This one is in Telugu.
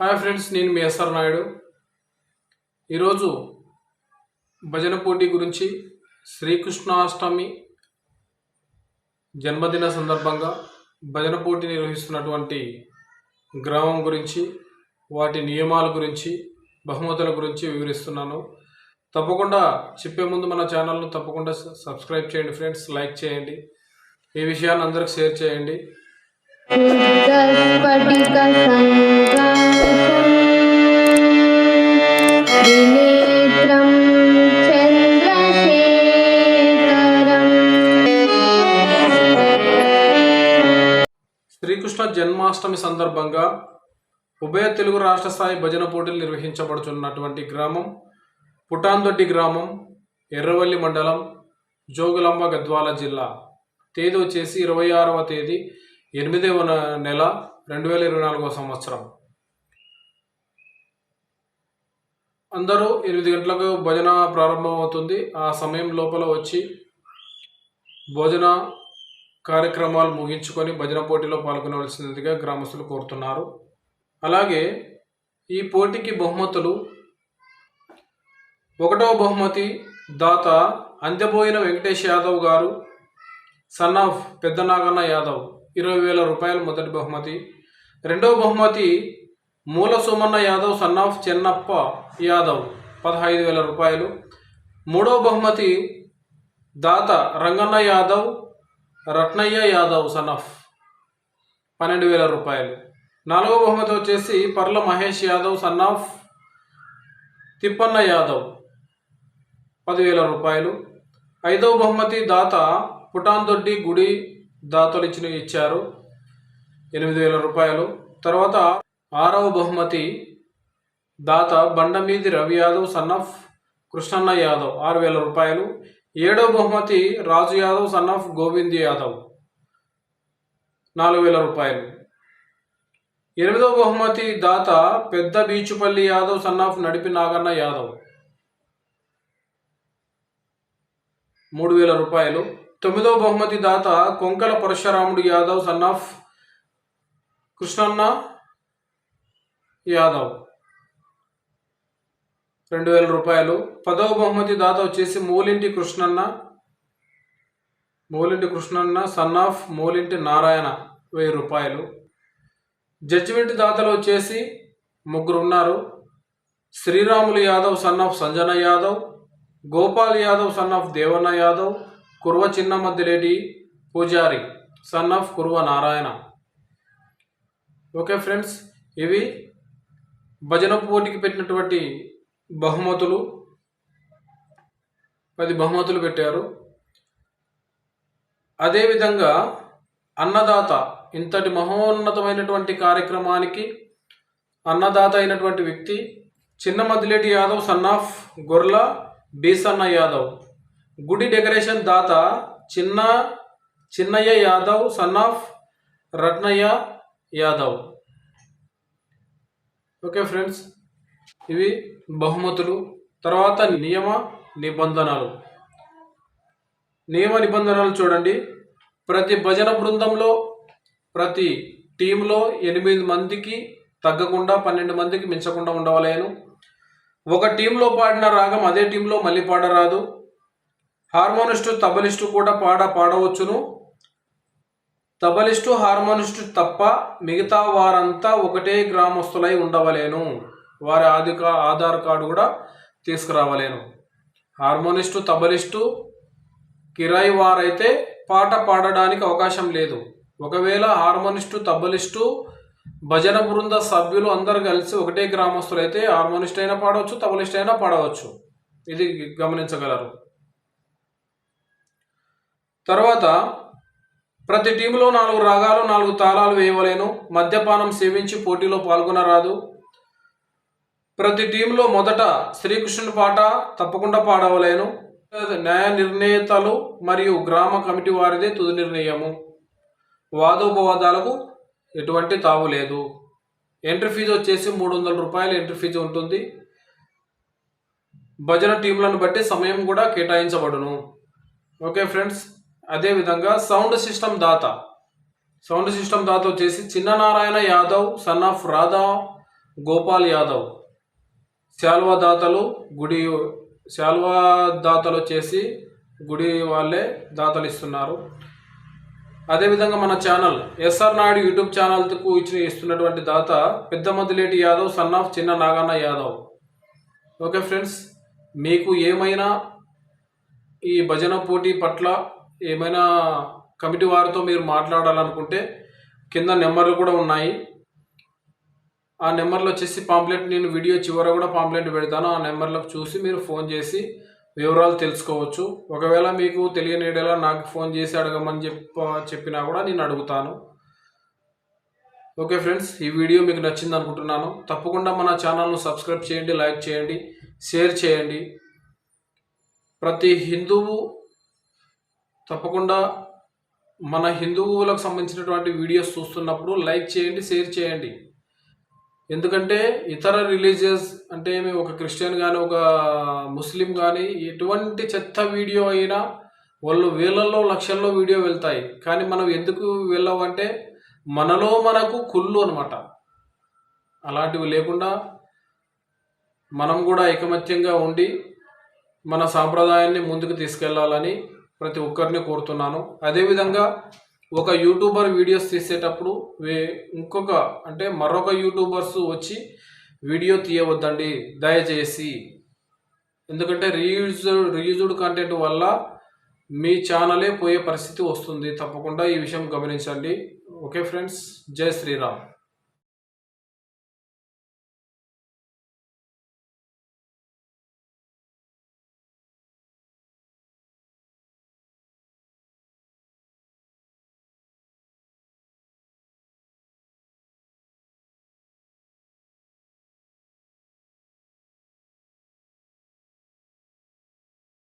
హాయ్ ఫ్రెండ్స్ నేను మీ ఎస్ఆర్ నాయుడు. ఈరోజు భజన పోటీ గురించి శ్రీకృష్ణాష్టమి జన్మదిన సందర్భంగా భజన పోటీ నిర్వహిస్తున్నటువంటి గ్రామం గురించి వాటి నియమాల గురించి బహుమతుల గురించి వివరిస్తున్నాను. తప్పకుండా చెప్పే ముందు మన ఛానల్ను తప్పకుండా సబ్స్క్రైబ్ చేయండి ఫ్రెండ్స్ లైక్ చేయండి. ఈ విషయాన్ని అందరికి షేర్ చేయండి. శ్రీకృష్ణ జన్మాష్టమి సందర్భంగా ఉభయ తెలుగు రాష్ట్ర స్థాయి భజన పోటీలు నిర్వహించబడుతున్నటువంటి గ్రామం పుటాందొడ్డి గ్రామం ఎర్రవల్లి మండలం జోగులాంబ గద్వాల జిల్లా. తేదీ వచ్చేసి ఇరవై ఆరవ తేదీ ఎనిమిదవ నెల రెండు వేల ఇరవై నాలుగవ సంవత్సరం. అందరూ ఎనిమిది గంటలకు భజన ప్రారంభమవుతుంది. ఆ సమయం లోపల వచ్చి భోజన కార్యక్రమాలు ముగించుకొని భజన పోటీలో పాల్గొనవలసినదిగా గ్రామస్తులు కోరుతున్నారు. అలాగే ఈ పోటీకి బహుమతులు ఒకటవ బహుమతి దాత అంత్యపోయిన వెంకటేష్ యాదవ్ గారు సన్ ఆఫ్ పెద్ద నాగన్న యాదవ్. ఇరవై వేల రూపాయలు మొదటి బహుమతి. రెండవ బహుమతి మూల సోమన్న యాదవ్ సన్ ఆఫ్ చెన్నప్ప యాదవ్ పదహైదు వేల రూపాయలు. మూడవ బహుమతి దాత రంగన్న యాదవ్ రత్నయ్య యాదవ్ సన్ ఆఫ్ పన్నెండు వేల రూపాయలు. నాలుగో బహుమతి వచ్చేసి పర్ల మహేష్ యాదవ్ సన్ ఆఫ్ తిప్పన్న యాదవ్ పదివేల రూపాయలు. ఐదవ బహుమతి దాత పుటాందొడ్డి గుడి దాతలు ఇచ్చిన ఇచ్చారు. ఎనిమిది వేల రూపాయలు. తర్వాత ఆరవ బహుమతి దాత బండమీది రవి యాదవ్ సన్ ఆఫ్ కృష్ణన్న యాదవ్ ఆరు వేల రూపాయలు. ఏడవ బహుమతి రాజు యాదవ్ సన్ ఆఫ్ గోవింద్ యాదవ్ నాలుగు వేల రూపాయలు. ఎనిమిదవ బహుమతి దాత పెద్ద బీచుపల్లి యాదవ్ సన్ ఆఫ్ నడిపి నాగన్న యాదవ్ మూడు వేల రూపాయలు. తొమ్మిదవ బహుమతి దాత కొంకల పరశురాముడు యాదవ్ సన్ ఆఫ్ కృష్ణన్న యాదవ్. రెండు వేల రూపాయలు. పదవ బహుమతి దాత వచ్చేసి మూలింటి కృష్ణన్న మూలింటి కృష్ణన్న సన్ ఆఫ్ మూలింటి నారాయణ వెయ్యి రూపాయలు. జడ్జిమెంట్ దాతలు వచ్చేసి ముగ్గురు ఉన్నారు. Sriramulu Yadav son of Sanjana Yadav Gopal Yadav son of Devanna Yadav Kurva Chinnamaddileti పూజారి son of Kurva Narayana. Okay friends ఇవి భజన పోటీకి పెట్టినటువంటి బహుమతులు. పది బహుమతులు పెట్టారు. అదేవిధంగా అన్నదాత ఇంతటి మహోన్నతమైనటువంటి కార్యక్రమానికి అన్నదాత అయినటువంటి వ్యక్తి చిన్న మద్దిలేటి యాదవ్ సన్ ఆఫ్ గొర్ల బీసన్న యాదవ్. గుడి డెకరేషన్ దాత చిన్న Chinnaiah Yadav son of Ratnaiah Yadav. Okay friends ఇవి బహుమతులు. తర్వాత నియమ నిబంధనలు. నియమ నిబంధనలు చూడండి. ప్రతి భజన బృందంలో ప్రతి టీంలో ఎనిమిది మందికి తగ్గకుండా పన్నెండు మందికి మించకుండా ఉండవలేను. ఒక టీంలో పాడిన రాగం అదే టీంలో మళ్ళీ పాడరాదు. హార్మోనిస్టు తబలిస్టు కూడా పాడ పాడవచ్చును. తబలిస్టు హార్మోనిస్టు తప్ప మిగతా వారంతా ఒకటే గ్రామస్తులై ఉండవలేను. వారి ఆధిక ఆధార్ కార్డు కూడా తీసుకురావలేను. హార్మోనిస్టు తబలిస్టు కిరాయి వారైతే పాట పాడడానికి అవకాశం లేదు. ఒకవేళ హార్మోనిస్టు తబలిస్టు భజన బృంద సభ్యులు అందరు కలిసి ఒకటే గ్రామస్తులైతే హార్మోనిస్ట్ అయినా పాడవచ్చు తబలిస్ట్ అయినా పాడవచ్చు. ఇది గమనించగలరు. తర్వాత ప్రతి టీంలో నాలుగు రాగాలు నాలుగు తాళాలు వేయవలేను. మద్యపానం సేవించి పోటీలో పాల్గొనరాదు. ప్రతి టీంలో మొదట శ్రీకృష్ణుని పాట తప్పకుండా పాడవలేను. న్యాయ నిర్ణేతలు మరియు గ్రామ కమిటీ వారిదే తుది నిర్ణయము. వాదోపవాదాలకు ఎటువంటి తావు లేదు. ఎంట్రీ ఫీజు వచ్చేసి మూడు వందల రూపాయలు ఎంట్రీ ఫీజు ఉంటుంది. భజన టీంలను బట్టి సమయం కూడా కేటాయించబడును. ఓకే ఫ్రెండ్స్ అదేవిధంగా సౌండ్ సిస్టమ్ దాత. సౌండ్ సిస్టమ్ దాత వచ్చేసి చిన్ననారాయణ యాదవ్ సన్ ఆఫ్ రాధా గోపాల్ యాదవ్. శాల్వా దాతలు గుడి శాల్వా దాతలు వచ్చేసి గుడి వాళ్ళే దాతలు ఇస్తున్నారు. అదేవిధంగా మన ఛానల్ ఎస్ఆర్ నాయుడు యూట్యూబ్ ఛానల్కు ఇచ్చిన ఇస్తున్నటువంటి దాత పెద్ద మద్దిలేటి యాదవ్ సన్ ఆఫ్ చిన్న నాగన్న యాదవ్. ఓకే ఫ్రెండ్స్ మీకు ఏమైనా ఈ భజన పోటీ పట్ల ఏమైనా కమిటీ వారితో మీరు మాట్లాడాలనుకుంటే కింద నెంబర్లు కూడా ఉన్నాయి. ఆ నెంబర్లో వచ్చేసి పాంప్లెట్ నేను వీడియో చివర కూడా పాంప్లెట్ పెడతాను. ఆ నెంబర్లకు చూసి మీరు ఫోన్ చేసి వివరాలు తెలుసుకోవచ్చు. ఒకవేళ మీకు తెలియని నాకు ఫోన్ చేసి అడగమని చెప్ప చెప్పినా కూడా నేను అడుగుతాను. ఓకే ఫ్రెండ్స్ ఈ వీడియో మీకు నచ్చింది అనుకుంటున్నాను. తప్పకుండా మన ఛానల్ను సబ్స్క్రైబ్ చేయండి లైక్ చేయండి షేర్ చేయండి. ప్రతి హిందువు తప్పకుండా మన హిందువులకు సంబంధించినటువంటి వీడియోస్ చూస్తున్నప్పుడు లైక్ చేయండి షేర్ చేయండి. ఎందుకంటే ఇతర రిలీజియస్ అంటే ఏమి ఒక క్రిస్టియన్ కానీ ఒక ముస్లిం కానీ ఎటువంటి చెత్త వీడియో అయినా వాళ్ళు వేలల్లో లక్షల్లో వీడియో వెళ్తాయి. కానీ మనం ఎందుకు వెళ్ళామంటే మనలో మనకు కుళ్ళు అనమాట అలాంటివి లేకుండా మనం కూడా ఐకమత్యంగా ఉండి మన సాంప్రదాయాన్ని ముందుకు తీసుకెళ్ళాలని ప్రతి ఒక్కరిని కోరుతున్నాను. అదేవిధంగా ఒక యూట్యూబర్ వీడియోస్ తీసేటప్పుడు వే ఇంకొక అంటే మరొక యూట్యూబర్స్ వచ్చి వీడియో తీయవద్దండి దయచేసి. ఎందుకంటే రీయూజ్డ్ రీయూజ్డ్ కంటెంట్ వల్ల మీ ఛానలే పోయే పరిస్థితి వస్తుంది. తప్పకుండా ఈ విషయం గమనించండి. ఓకే ఫ్రెండ్స్ జై శ్రీరామ్.